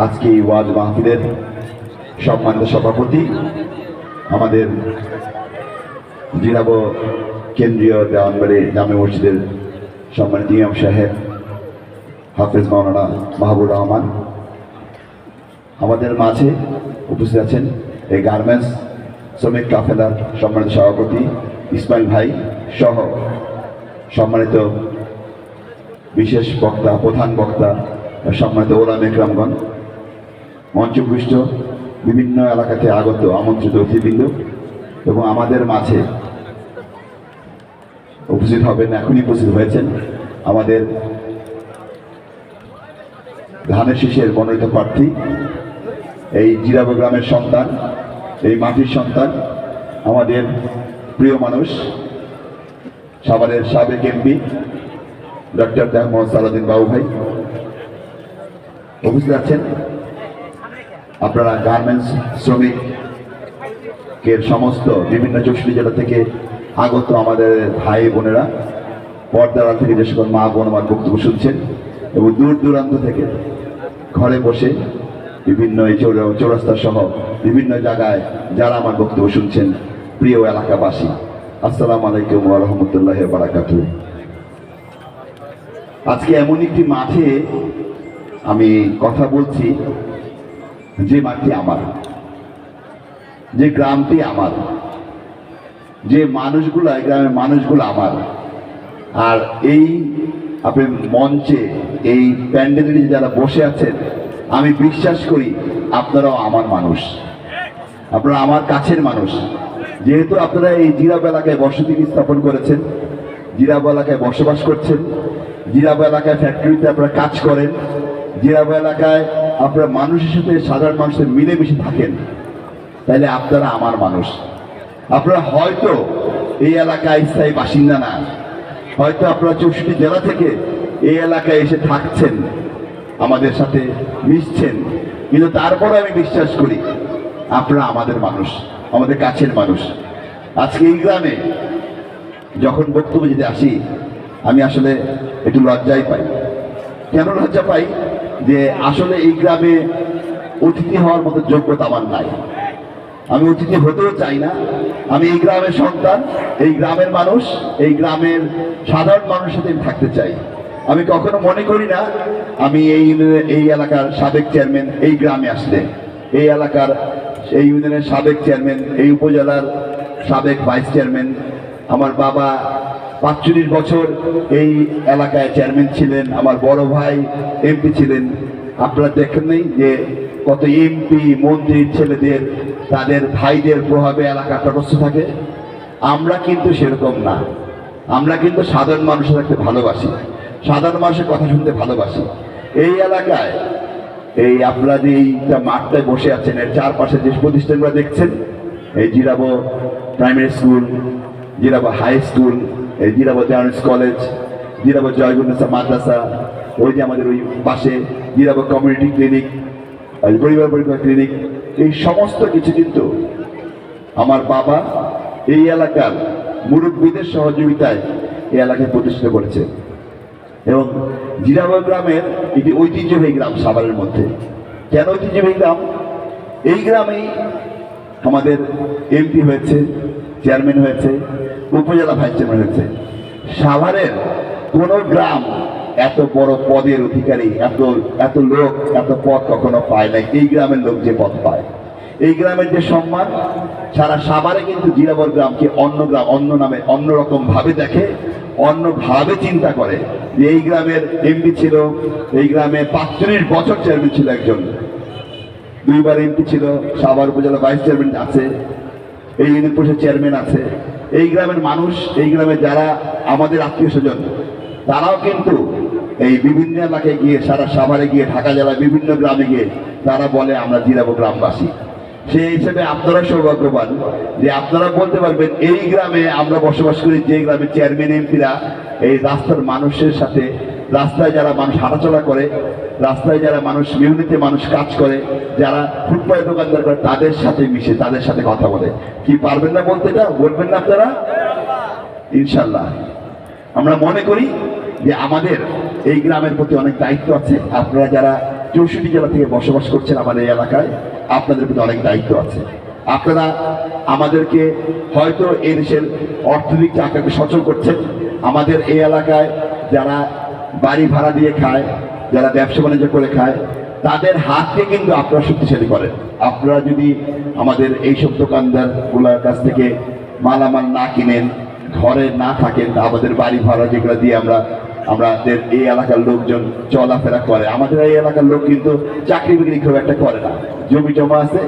আজকে এই ওয়াজ মাহফিলের সম্মানিত সভাপতি, আমাদের জিরাব কেন্দ্রীয় দেওয়ানবাড়ি জামে মসজিদের সম্মানিত ইমাম সাহেব, হাফেজ মাওলানা মাহবুর রহমান। আমাদের মাঝে উপস্থিত আছেন এই গার্মেন্টস শ্রমিক কাফেলার সম্মানিত সভাপতি ইসমাইল ভাই সহ সম্মানিত বিশেষ বক্তা, প্রধান বক্তা, সম্মানিত ওলাম একরামগণ। মঞ্চপুষ্ট বিভিন্ন এলাকাতে আগত আমন্ত্রিত অতিথিবৃন্দ এবং আমাদের মাঝে উপস্থিত হবেন, এখনই উপস্থিত হয়েছেন আমাদের ধানের শীষের মনোনীত প্রার্থী, এই জিরাব গ্রামের সন্তান, এই মাটির সন্তান, আমাদের প্রিয় মানুষ, সাভারের সাবেক এমপি, ডক্টর দেহ মোহাম্মদ সালাদিন বাবু ভাই, উপস্থিত আছেন। আপনারা গার্মেন্টস শ্রমিক শ্রমিকের সমস্ত বিভিন্ন চৌষট্টি জেলা থেকে আগত আমাদের ভাই বোনেরা পর্দারা থেকে যে সকল মা বোন আমার বক্তব্য শুনছেন এবং দূর দূরান্ত থেকে ঘরে বসে বিভিন্ন এই চৌরা- চৌরাস্তা সহ বিভিন্ন জায়গায় যারা আমার বক্তব্য শুনছেন, প্রিয় এলাকাবাসী, আসসালামু আলাইকুম রহমতুল্লাহ বারাকাতু আজকে এমন একটি মাঠে আমি কথা বলছি যে মাটি আমার, যে গ্রামটি আমার, যে মানুষগুলো, এই গ্রামের মানুষগুলো আমার। আর এই আপনি মঞ্চে এই প্যান্ডেলে যারা বসে আছেন, আমি বিশ্বাস করি আপনারাও আমার মানুষ। আপনারা আমার কাছের মানুষ। যেহেতু আপনারা এই জিরাব এলাকায় বসতি স্থাপন করেছেন জিরাব এলাকায় বসবাস করছেন জিরাব এলাকায় ফ্যাক্টরিতে আপনারা কাজ করেন জিরাব এলাকায় আপনারা মানুষের সাথে সাধারণ মানুষের মিলেমিশে থাকেন, তাহলে আপনারা আমার মানুষ। আপনারা হয়তো এই এলাকায় স্থায়ী বাসিন্দা না, হয়তো আপনারা চৌষট্টি জেলা থেকে এই এলাকায় এসে থাকছেন, আমাদের সাথে মিশছেন, কিন্তু তারপরে আমি বিশ্বাস করি আপনারা আমাদের মানুষ, আমাদের কাছের মানুষ। আজকে এই গ্রামে যখন বক্তব্য দিতে আসি, আমি আসলে একটু লজ্জাই পাই। কেন লজ্জা পাই? যে আসলে এই গ্রামে অতিথি হওয়ার মতো যোগ্যতা আমার নাই। আমি অতিথি হতেও চাই না। আমি এই গ্রামের সন্তান, এই গ্রামের মানুষ, এই গ্রামের সাধারণ মানুষের সাথে থাকতে চাই। আমি কখনো মনে করি না, আমি এই এই এলাকার সাবেক চেয়ারম্যান এই গ্রামে আসলে। এই এলাকার এই ইউনিয়নের সাবেক চেয়ারম্যান, এই উপজেলার সাবেক ভাইস চেয়ারম্যান, আমার বাবা পাঁচচল্লিশ বছর এই এলাকায় চেয়ারম্যান ছিলেন, আমার বড় ভাই এমপি ছিলেন। আপনারা দেখেন নেই যে কত এমপি মন্ত্রীর ছেলেদের, তাদের ভাইদের প্রভাবে এলাকা তটস্থ থাকে। আমরা কিন্তু সেরকম না। আমরা কিন্তু সাধারণ মানুষের থাকতে ভালোবাসি। সাধারণ মানুষের কথা শুনতে ভালোবাসি। এই এলাকায় এই আপনারা যে এইটা মাঠটায় বসে আছেন, এর চারপাশে যে প্রতিষ্ঠানগুলো দেখছেন, এই Zirabo primary school, Zirabo high school এই জিরাবো জার্নিস কলেজ জিরাবো জয়গুন্নেসা মাদ্রাসা, ওই যে আমাদের ওই পাশে জিরাবো কমিউনিটি ক্লিনিক পরিবার পরিবার ক্লিনিক, এই সমস্ত কিছু কিন্তু আমার বাবা এই এলাকার মুরব্বীদের সহযোগিতায় এই এলাকায় প্রতিষ্ঠিত করেছে। এবং জিরাবাগ গ্রামের একটি ঐতিহ্যবাহী গ্রাম সাভারের মধ্যে। কেন ঐতিহ্যবাহী গ্রাম? এই গ্রামেই আমাদের এমপি হয়েছে চেয়ারম্যান হয়েছে, উপজেলা ভাইস চেয়ারম্যান হয়েছে। সাভারের কোনো গ্রাম এত বড় পদের অধিকারী, এত এত লোক, এত পদ কখনো পায় নাই। এই গ্রামের লোক যে পদ পায়। এই গ্রামের যে সম্মান, সারা সাভারে কিন্তু জিরাবর গ্রামকে অন্য গ্রাম, অন্য নামে, অন্য রকম ভাবে দেখে, অন্য ভাবে চিন্তা করে। যে এই গ্রামের এমপি ছিল, এই গ্রামে পাঁচচল্লিশ বছর চেয়ারম্যান ছিল একজন। দুইবার এমপি ছিল, সাভার উপজেলা ভাইস চেয়ারম্যান আছে। এই ইউনিয়ন পরিষদ চেয়ারম্যান আছে। এই গ্রামের মানুষ, এই গ্রামে যারা আমাদের আত্মীয় স্বজন, তারাও কিন্তু এই বিভিন্ন এলাকায় গিয়ে, সারা সাভারে গিয়ে, ঢাকা জেলায় বিভিন্ন গ্রামে গিয়ে তারা বলে, আমরা জিরাবো গ্রামবাসী। সেই হিসেবে আপনারা সৌভাগ্যবান যে আপনারা বলতে পারবেন, এই গ্রামে আমরা বসবাস করি, যে গ্রামে চেয়ারম্যান, এমপিরা, এই রাস্তার মানুষের সাথে রাস্তায় যারা মানুষ হাঁটাচলা করে, রাস্তায় যারা মানুষ ইউনিতে মানুষ কাজ করে, যারা ফুটপাতে দোকানদার করে, তাদের সাথে মিশে, তাদের সাথে কথা বলে। কি পারবেন না বলতে এটা? বলবেন না আপনারা? ইনশাল্লাহ আমরা মনে করি যে আমাদের এই গ্রামের প্রতি অনেক দায়িত্ব আছে। আপনারা যারা চৌষট্টি জেলা থেকে বসবাস করছেন আমাদের এই এলাকায়, আপনাদের প্রতি অনেক দায়িত্ব আছে। আপনারা আমাদেরকে হয়তো এই দেশের অর্থনৈতিক চাকাকে সচল করছেন। আমাদের এই এলাকায় যারা বাড়ি ভাড়া দিয়ে খায়, যারা ব্যবসা বাণিজ্য করে খায়, তাদের হাতকে কিন্তু আপনারা শক্তিশালী করেন। আপনারা যদি আমাদের এইসব দোকানদারগুলোর কাছ থেকে মালামাল না কিনেন, ঘরে না থাকেন আমাদের বাড়ি ভাড়া যেগুলো দিয়ে আমরা, আমাদের এই এলাকার লোকজন চলাফেরা করে, আমাদের এই এলাকার লোক কিন্তু চাকরি বিক্রি খুব একটা করে না। জমি জমা আছে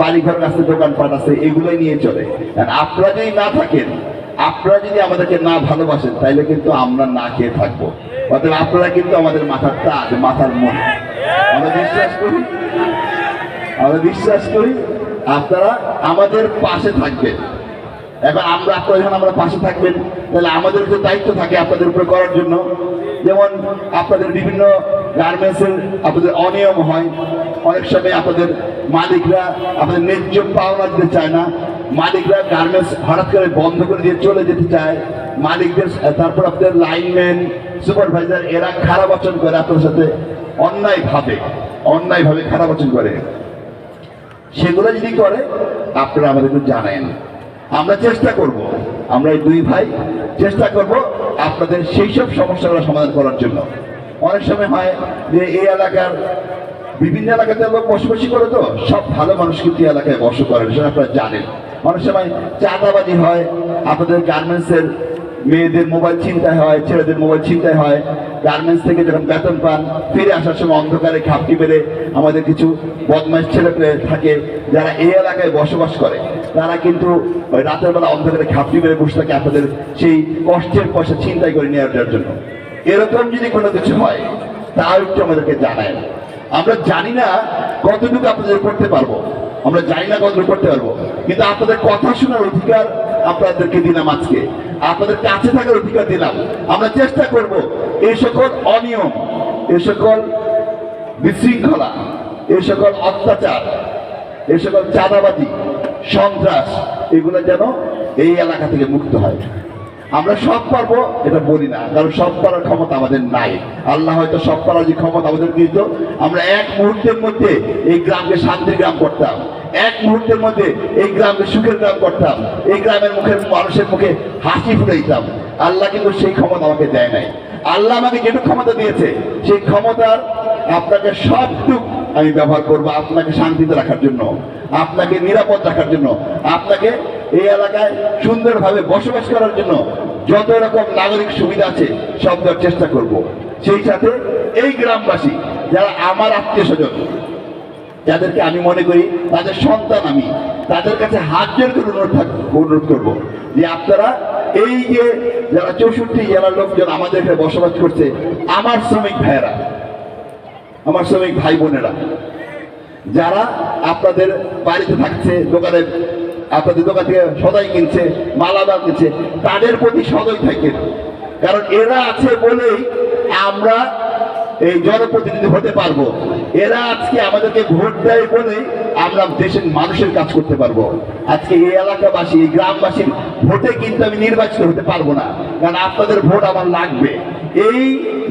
বাড়ি ঘর আছে, দোকানপাট আছে, এগুলোই নিয়ে চলে। আপনারা যদি না থাকেন আপনারা যদি আমাদেরকে না ভালোবাসেন, তাইলে কিন্তু আমরা না খেয়ে থাকব। অর্থাৎ আপনারা কিন্তু আমাদের মাথার তাজ, মাথার মন। আমরা বিশ্বাস করি? আমরা বিশ্বাস করি আপনারা আমাদের পাশে থাকবেন। এখন আমরা আপনারা যখন আমরা পাশে থাকবেন, তাহলে আমাদের যে দায়িত্ব থাকে আপনাদের উপরে করার জন্য, যেমন আপনাদের বিভিন্ন গার্মেন্টসের আপনাদের অনিয়ম হয়, অনেক সময় আপনাদের মালিকরা আপনাদের ন্যায্য পাওনা দিতে চায় না মালিকরা গার্মেন্টস হঠাৎ করে বন্ধ করে দিয়ে চলে যেতে চায়। মালিকদের, তারপর আপনাদের লাইনম্যান সুপারভাইজার এরা খারাপ আচরণ করে আপনার সাথে অন্যায়ভাবে অন্যায়ভাবে খারাপ আচরণ করে। সেগুলো যদি করে, আপনারা আমাদেরকে জানেন। আমরা চেষ্টা করব, আমরা এই দুই ভাই চেষ্টা করব আপনাদের সেই সব সমস্যাগুলো সমাধান করার জন্য। অনেক সময় হয় যে এই এলাকার বিভিন্ন এলাকাতে লোক বসবাসী করে তো, সব ভালো মানুষ কিন্তু এলাকায় বস করেন সেটা আপনারা জানেন। অনেক সময় চাঁদাবাজি হয়, আপনাদের গার্মেন্টসের মেয়েদের মোবাইল চিন্তায় হয়, ছেলেদের মোবাইল চিন্তায় হয়। গার্মেন্টস থেকে যখন বেতন পান, ফিরে আসার সময় অন্ধকারে খাপটি মেরে আমাদের কিছু বদমাইশ ছেলে পেলে থাকে যারা এই এলাকায় বসবাস করে। তারা কিন্তু রাতের বেলা অন্ধকারে খাপটি মেরে বসে থাকে আপনাদের সেই কষ্টের পয়সা চিন্তাই করে নিয়ে নেওয়ার জন্য। এরকম যদি কোনো কিছু হয়, তাও একটু আমাদেরকে জানায়। আমরা জানি না কতটুকু আপনাদের করতে পারব। আমরা জানি না কতটুকু করতে পারব। কিন্তু আপনাদের কথা শোনার অধিকার আপনাদেরকে দিলাম আজকে। আপনাদের কাছে থাকার অধিকার দিলাম। আমরা চেষ্টা করব এই সকল অনিয়ম এই সকল বিশৃঙ্খলা এই সকল অত্যাচার এই সকল চাঁদাবাজি, সন্ত্রাস, এগুলো যেন এই এলাকা থেকে মুক্ত হয়। আমরা সব পারব, এটা বলি না, কারণ সব পারার ক্ষমতা আমাদের নাই। আল্লাহ হয়তো সব পারার যে ক্ষমতা আমাদের দিত আমরা এক মুহূর্তের মধ্যে এই গ্রামকে শান্তির গ্রাম করতাম। এক মুহূর্তের মধ্যে এই গ্রামকে সুখের গ্রাম করতাম। এই গ্রামের মুখে মানুষের মুখে হাসি ফুটে দিতাম। আল্লাহ কিন্তু সেই ক্ষমতা আমাকে দেয় নাই। আল্লাহ আমাকে যেটুকু ক্ষমতা দিয়েছে, সেই ক্ষমতার আপনাকে সবটুক আমি ব্যবহার করব আপনাকে শান্তিতে রাখার জন্য, আপনাকে নিরাপদ রাখার জন্য, আপনাকে এই এলাকায় সুন্দরভাবে বসবাস করার জন্য যত রকম নাগরিক সুবিধা আছে, সব দেওয়ার চেষ্টা করব। সেই সাথে এই গ্রামবাসী, যারা আমার আত্মীয় স্বজন, যাদেরকে আমি মনে করি তাদের সন্তান আমি, তাদের কাছে হাত জোর করে অনুরোধ অনুরোধ করব যে আপনারা এই যে যারা চৌষট্টি জেলার লোকজন আমাদের এখানে বসবাস করছে, আমার শ্রমিক ভাইয়েরা, আমার শ্রমিক ভাই বোনেরা, যারা আপনাদের বাড়িতে থাকছে, দোকানে আপনাদের দোকান থেকে সদাই কিনছে মালামাল কিনছে, তাদের প্রতি সদয় থাকেন কারণ এরা আছে বলেই আমরা এই জনপ্রতিনিধি হতে পারব। এরা আজকে আমাদেরকে ভোট দেয় বলেই আমরা দেশের মানুষের কাজ করতে পারব। আজকে এই এলাকাবাসী, এই গ্রামবাসীর ভোটে কিন্তু আমি নির্বাচিত হতে পারব না। কারণ আপনাদের ভোট আমার লাগবে। এই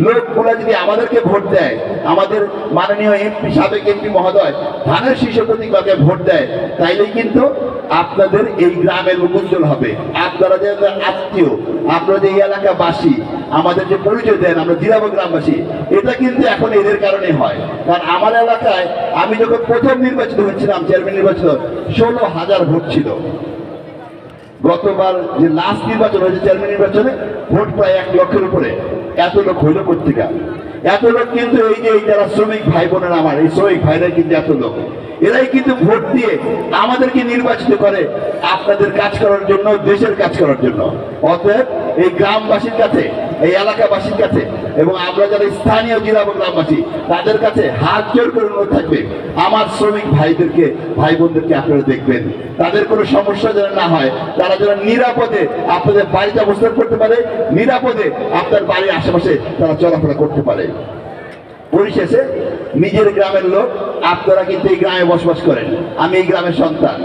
লোকগুলা যদি আমাদেরকে ভোট দেয়, আমাদের মাননীয় এমপি, সাবেক এমপি মহোদয় ধানের শীর্ষ প্রতীককে ভোট দেয় তাইলে কিন্তু আপনাদের এই গ্রামের উজ্জ্বল হবে। আপনারা যে আত্মীয়, আপনারা যে এই এলাকাবাসী, আমাদের যে পরিচয় দেন, আমরা জিরাব গ্রামবাসী, এটা কিন্তু এখন এদের কারণে হয়। কারণ আমার এলাকায় আমি যখন প্রথম নির্বাচিত হয়েছিলাম, চেয়ারম্যান নির্বাচিত, ষোলো হাজার ভোট ছিল। গতবার যে লাস্ট নির্বাচন হয়েছে, চেয়ারম্যান নির্বাচনে ভোট প্রায় এক লক্ষের উপরে। এত লোক হইল পত্রিকা এত লোক কিন্তু এই যে এই যারা শ্রমিক ভাই বোনেরা আমার, এই শ্রমিক ভাইরা কিন্তু এত লোক। এরাই কিন্তু ভোট দিয়ে আমাদেরকে নির্বাচিত করে আপনাদের কাজ করার জন্য, দেশের কাজ করার জন্য। অতএব এই গ্রামবাসীর কাছে এই এলাকাবাসীর কাছে এবং আমরা যারা স্থানীয় জেলা এবং গ্রামবাসী, তাদের কাছে হাত জোর করে অনুরোধ থাকবে, আমার শ্রমিক ভাইদেরকে ভাই বোনদেরকে আপনারা দেখবেন। তাদের কোনো সমস্যা যেন না হয়, তারা যেন নিরাপদে আপনাদের বাড়িতে অবস্থান করতে পারে, নিরাপদে আপনার বাড়ির আশেপাশে তারা চলাফেরা করতে পারে। পরিশেষে, নিজের গ্রামের লোক, আপনারা কিন্তু এই গ্রামে বসবাস করেন, আমি এই গ্রামের সন্তান।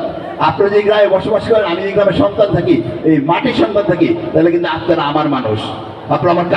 আপনারা যে গ্রামে বসবাস করেন, আমি এই গ্রামের সন্তান থাকি, এই মাটির সন্তান থাকি, তাহলে কিন্তু আপনারা আমার মানুষ। আপনারা আমার